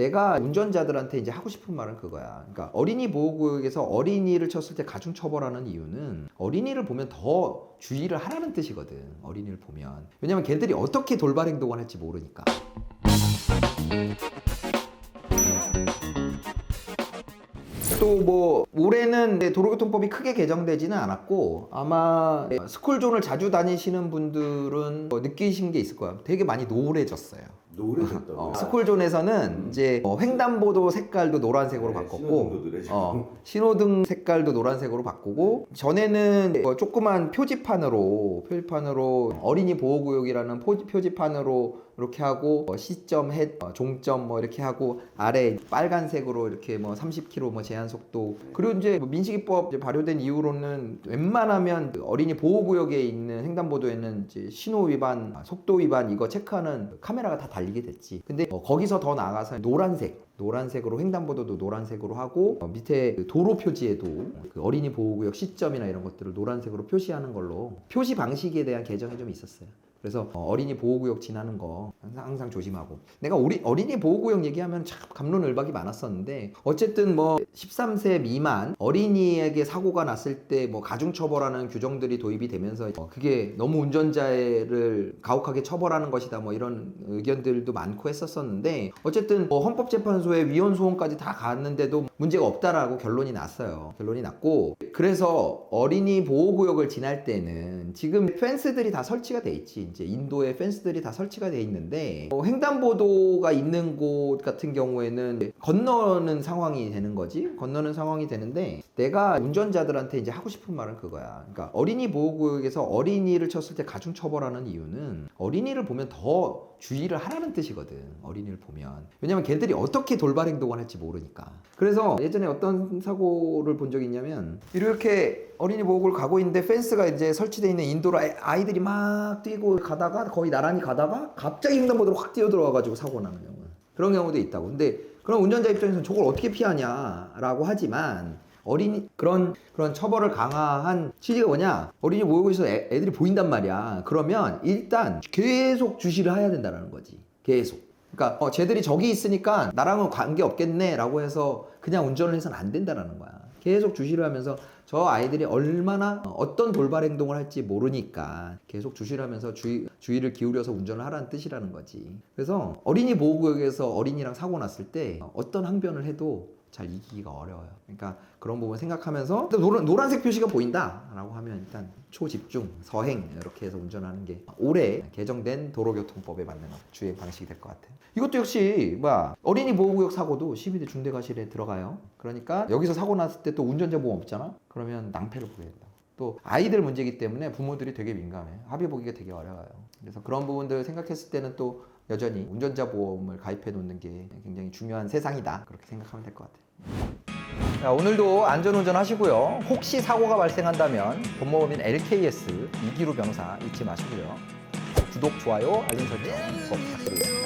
내가 운전자들한테 이제 하고 싶은 말은 그거야. 그러니까 어린이 보호구역에서 어린이를 쳤을 때 가중 처벌하는 이유는 어린이를 보면 더 주의를 하라는 뜻이거든. 어린이를 보면. 왜냐면 걔들이 어떻게 돌발 행동을 할지 모르니까. 또뭐 올해는 네, 도로교통법이 크게 개정되지는 않았고 아마 스쿨존을 자주 다니시는 분들은 뭐 느끼신 게 있을 거야. 되게 많이 노래졌어요. 노래졌다고. 어, 스쿨존에서는 이제 어, 횡단보도 색깔도 노란색으로 네, 바꿨고 신호등도 노래지고. 어, 신호등 색깔도 노란색으로 바꾸고 전에는 뭐 조그만 표지판으로 표지판으로 어린이 보호구역이라는 포- 표지판으로 이렇게 하고 뭐 시점, 해, 어, 종점 뭐 이렇게 하고 아래 빨간색으로 이렇게 뭐 30km 뭐 제한 속도 그리고 이제 뭐 민식이법 이제 발효된 이후로는 웬만하면 그 어린이 보호 구역에 있는 횡단보도에는 이제 신호 위반, 아, 속도 위반 이거 체크하는 카메라가 다 달리게 됐지. 근데 어, 거기서 더 나아가서 노란색 노란색으로 횡단보도도 노란색으로 하고 어, 밑에 그 도로 표지에도 그 어린이 보호구역 시점이나 이런 것들을 노란색으로 표시하는 걸로 표시 방식에 대한 개정이 좀 있었어요. 그래서 어, 어린이 보호구역 지나는 거 항상, 조심하고. 내가 우리 어린이 보호구역 얘기하면 참 감론을박이 많았었는데 어쨌든 뭐 13세 미만 어린이에게 사고가 났을 때 뭐 가중처벌하는 규정들이 도입이 되면서 어, 그게 너무 운전자를 가혹하게 처벌하는 것이다 뭐 이런 의견들도 많고 했었었는데 어쨌든 뭐 헌법재판소에 위헌 소원까지 다 갔는데도 문제가 없다라고 결론이 났어요. 결론이 났고 그래서 어린이 보호구역을 지날 때는 지금 펜스들이 다 설치가 돼 있지. 이제 인도에 펜스들이 다 설치가 돼 있는데 어, 횡단보도가 있는 곳 같은 경우에는 건너는 상황이 되는 거지. 건너는 상황이 되는데 내가 운전자들한테 이제 하고 싶은 말은 그거야. 그러니까 어린이 보호구역에서 어린이를 쳤을 때 가중 처벌하는 이유는 어린이를 보면 더 주의를 하라는 뜻이거든. 어린이를 보면. 왜냐면 걔들이 어떻게 돌발 행동을 할지 모르니까. 그래서 예전에 어떤 사고를 본 적이 있냐면 이렇게 어린이 보호구를 가고 있는데 펜스가 이제 설치되어 있는 인도로 아이- 아이들이 막 뛰고 가다가 거의 나란히 가다가 갑자기 횡단보도로 확 뛰어들어와가지고 사고 나는 경우 그런 경우도 있다고. 근데 그런 운전자 입장에서는 저걸 어떻게 피하냐라고 하지만 어린이 그런 그런 처벌을 강화한 취지가 뭐냐? 어린이 보호구에서 애, 애들이 보인단 말이야. 그러면 일단 계속 주시를 해야 된다는 거지. 계속 그러니까 어, 쟤들이 저기 있으니까 나랑은 관계 없겠네라고 해서 그냥 운전을 해서는 안 된다라는 거야 계속 주시를 하면서 저 아이들이 얼마나 어, 어떤 돌발 행동을 할지 모르니까 계속 주시를 하면서 주의, 주의를 기울여서 운전을 하라는 뜻이라는 거지. 그래서 어린이 보호구역에서 어린이랑 사고 났을 때 어떤 항변을 해도 잘 이기기가 어려워요. 그러니까 그런 부분 생각하면서 노란, 노란색 표시가 보인다라고 하면 일단 초집중, 서행 이렇게 해서 운전하는 게 올해 개정된 도로교통법에 맞는 주행 방식이 될 것 같아요. 이것도 역시 뭐야 어린이 보호구역 사고도 12대 중대 과실에 들어가요. 그러니까 여기서 사고 났을 때 또 운전자 보험 없잖아. 그러면 낭패를 보게 된다. 또 아이들 문제이기 때문에 부모들이 되게 민감해. 합의 보기가 되게 어려워요. 그래서 그런 부분들 생각했을 때는 또 여전히 운전자 보험을 가입해 놓는 게 굉장히 중요한 세상이다. 그렇게 생각하면 될 것 같아요. 자, 오늘도 안전운전 하시고요. 혹시 사고가 발생한다면 본모범인 LKS 이기루 변호사 잊지 마시고요. 구독, 좋아요, 알림 설정 꼭 부탁드리겠습니다.